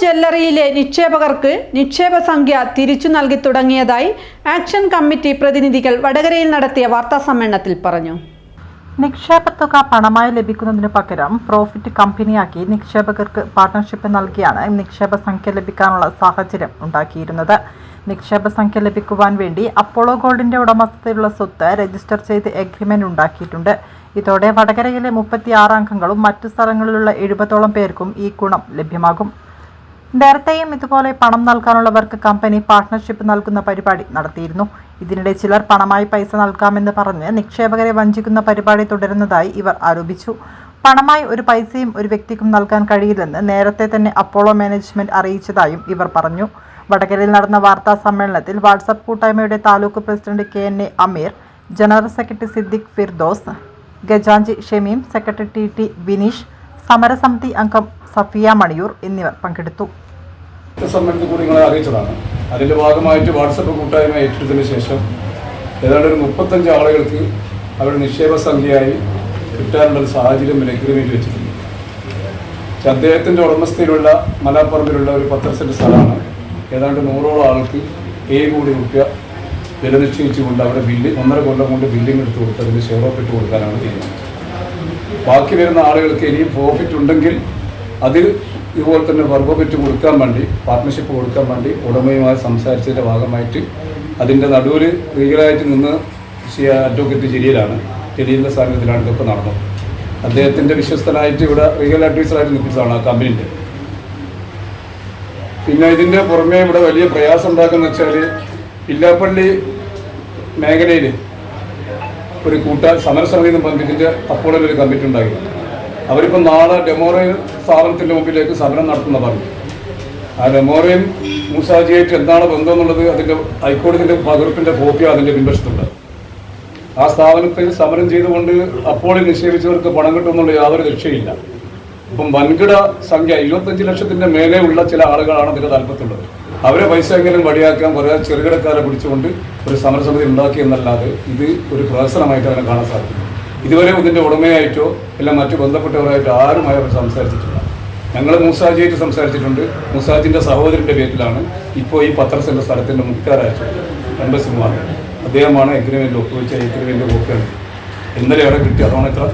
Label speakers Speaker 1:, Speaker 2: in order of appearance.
Speaker 1: ജ്വല്ലറിയിലെ നിക്ഷേപകർക്ക് നിക്ഷേപ സംഖ്യ തിരിച്ചു നൽകി തുടങ്ങിയതായി ആക്ഷൻ കമ്മിറ്റി പ്രതിനിധികൾ വടകരയിൽ നടത്തിയ വാർത്താ സമ്മേളനത്തിൽ പറഞ്ഞു.
Speaker 2: നിക്ഷേപത്തുക പണമായി ലഭിക്കുന്നതിന് പകരം പ്രോഫിറ്റ് കമ്പനിയാക്കി നിക്ഷേപകർക്ക് പാർട്ട്ണർഷിപ്പ് നൽകിയാണ് നിക്ഷേപ സംഖ്യ ലഭിക്കാനുള്ള സാഹചര്യം ഉണ്ടാക്കിയിരുന്നത്. നിക്ഷേപ സംഖ്യ ലഭിക്കുവാൻ വേണ്ടി അപ്പോളോ ഗോൾഡിന്റെ ഉടമസ്ഥതയിലുള്ള സ്വത്ത് രജിസ്റ്റർ ചെയ്ത് എഗ്രിമെന്റ് ഉണ്ടാക്കിയിട്ടുണ്ട്. ഇതോടെ വടകരയിലെ മുപ്പത്തിയാറ് അംഗങ്ങളും മറ്റു സ്ഥലങ്ങളിലുള്ള എഴുപതോളം പേർക്കും ഈ ഗുണം ലഭ്യമാകും. നേരത്തെയും ഇതുപോലെ പണം നൽകാനുള്ളവർക്ക് കമ്പനി പാർട്ട്ണർഷിപ്പ് നൽകുന്ന പരിപാടി നടത്തിയിരുന്നു. ഇതിനിടെ ചിലർ പണമായി പൈസ നൽകാമെന്ന് പറഞ്ഞ് നിക്ഷേപകരെ വഞ്ചിക്കുന്ന പരിപാടി തുടരുന്നതായി ഇവർ ആരോപിച്ചു. പണമായി ഒരു പൈസയും ഒരു വ്യക്തിക്കും നൽകാൻ കഴിയില്ലെന്ന് നേരത്തെ തന്നെ അപ്പോളോ മാനേജ്മെന്റ് അറിയിച്ചതായും ഇവർ പറഞ്ഞു. വടകരയിൽ നടന്ന വാർത്താ സമ്മേളനത്തിൽ വാട്സപ്പ് കൂട്ടായ്മയുടെ taluk president K N A Ameer general secretary Siddique Firdous ഗജാഞ്ചി Shameem secretary T T Vineesh സമരസമിതി അംഗം സഫിയ മണിയൂർ എന്നിവർ പങ്കെടുത്തു.
Speaker 3: അറിയിച്ചതാണ്. അതിന്റെ ഭാഗമായിട്ട് വാട്സപ്പ് കൂട്ടായ്മ ഏറ്റെടുത്തതിന് ശേഷം ഏതാണ്ട് ഒരു മുപ്പത്തഞ്ച് ആളുകൾക്ക് അവരുടെ നിക്ഷേപ സംഖ്യയായി കിട്ടാനുള്ള ഒരു സാഹചര്യം ഒരു വെച്ചിട്ടുണ്ട്. അദ്ദേഹത്തിന്റെ ഉടമസ്ഥയിലുള്ള മലാപ്പറമ്പിലുള്ള ഒരു പത്ത് സെന്റ് സ്ഥലമാണ്. ഏതാണ്ട് നൂറോളം ആൾക്ക് ഏഴ് കോടി റുപ്യ വില നിശ്ചയിച്ചുകൊണ്ട് അവിടെ ബില്ല് ഒന്നര കൊല്ലം കൊണ്ട് ബില്ലിംഗ് എടുത്തു കൊടുത്ത് അതിന് ഷെയർ ഓഫ് ഇട്ട് കൊടുക്കാനാണ് തീരുമാനം. ബാക്കി വരുന്ന ആളുകൾക്ക് ഇനിയും പ്രോഫിറ്റ് ഉണ്ടെങ്കിൽ അതിൽ ഇതുപോലെ തന്നെ വർബോബറ്റ് കൊടുക്കാൻ വേണ്ടി പാർട്ട്ണർഷിപ്പ് കൊടുക്കാൻ വേണ്ടി ഉടമയുമായി സംസാരിച്ചതിന്റെ ഭാഗമായിട്ട് അതിന്റെ നടുവിൽ ലീഗലായിട്ട് നിന്ന് അഡ്വക്കേറ്റ് ജലീലാണ്. ജലീലിന്റെ സാന്നിധ്യത്തിലാണ് ഇതൊക്കെ നടന്നത്. അദ്ദേഹത്തിന്റെ വിശ്വസ്തനായിട്ട് ഇവിടെ ലീഗൽ അഡ്വൈസറായിട്ട് നിൽക്കുന്നതാണ് ആ കമ്പനിന്റെ പിന്നെ ഇതിന്റെ പുറമേ ഇവിടെ വലിയ പ്രയാസം ഉണ്ടാക്കുന്ന വെച്ചാൽ ഇല്ലാപ്പള്ളി മേഖലയിൽ ഒരു കൂട്ട സമരസമിതി എന്ന് പറഞ്ഞ് ഒരു കമ്മിറ്റി ഉണ്ടായി അവരിപ്പോൾ നാളെ ഡെമോറയിൽ സ്ഥാപനത്തിന്റെ മുമ്പിലേക്ക് സമരം നടത്തുന്ന പറഞ്ഞു ആ ഡെമോറയും മൂസാജിയായിട്ട് എന്താണ് ബന്ധം എന്നുള്ളത് അതിന്റെ ഹൈക്കോടതിന്റെ പകർപ്പിന്റെ കോപ്പി അതിന്റെ പിൻവശത്തുണ്ട് ആ സ്ഥാപനത്തിൽ സമരം ചെയ്തുകൊണ്ട് അപ്പോൾ നിക്ഷേപിച്ചവർക്ക് പണം കിട്ടുമെന്നുള്ള യാതൊരു രക്ഷയില്ല ഇപ്പം വൻകിട സംഖ്യ ഇരുപത്തഞ്ച് ലക്ഷത്തിന്റെ മേലെയുള്ള ചില ആളുകളാണ് അതിന്റെ താല്പര്യത്തുള്ളത് അവരെ പൈസ എങ്കിലും വഴിയാക്കാൻ കുറേ ചെറുകിടക്കാരെ പിടിച്ചുകൊണ്ട് ഒരു സമരസമിതി ഉണ്ടാക്കി എന്നല്ലാതെ ഇത് ഒരു പ്രഹസനമായിട്ട് അതിനെ കാണാൻ സാധിക്കും ഇതുവരെ ഇതിന്റെ ഉടമയായിട്ടോ അല്ല മറ്റു ബന്ധപ്പെട്ടവരായിട്ടോ ആരുമായി അവർ സംസാരിച്ചിട്ടില്ല. ഞങ്ങൾ മൂസാജിയായിട്ട് സംസാരിച്ചിട്ടുണ്ട്. മുസാജിന്റെ സഹോദരന്റെ പേരിലാണ് ഇപ്പോൾ ഈ പത്രസിന്റെ സ്ഥലത്തിന്റെ മുഖ്യാരായിട്ടുള്ളത് മുഖ്യരായിട്ട് എംബസി മാറി അദ്ദേഹമാണ് എഗ്രിമെന്റ് ഒപ്പുവെച്ച എഗ്രിമെന്റ് ഇന്നലെ അവിടെ കിട്ടി അതാണ് ഇത്ര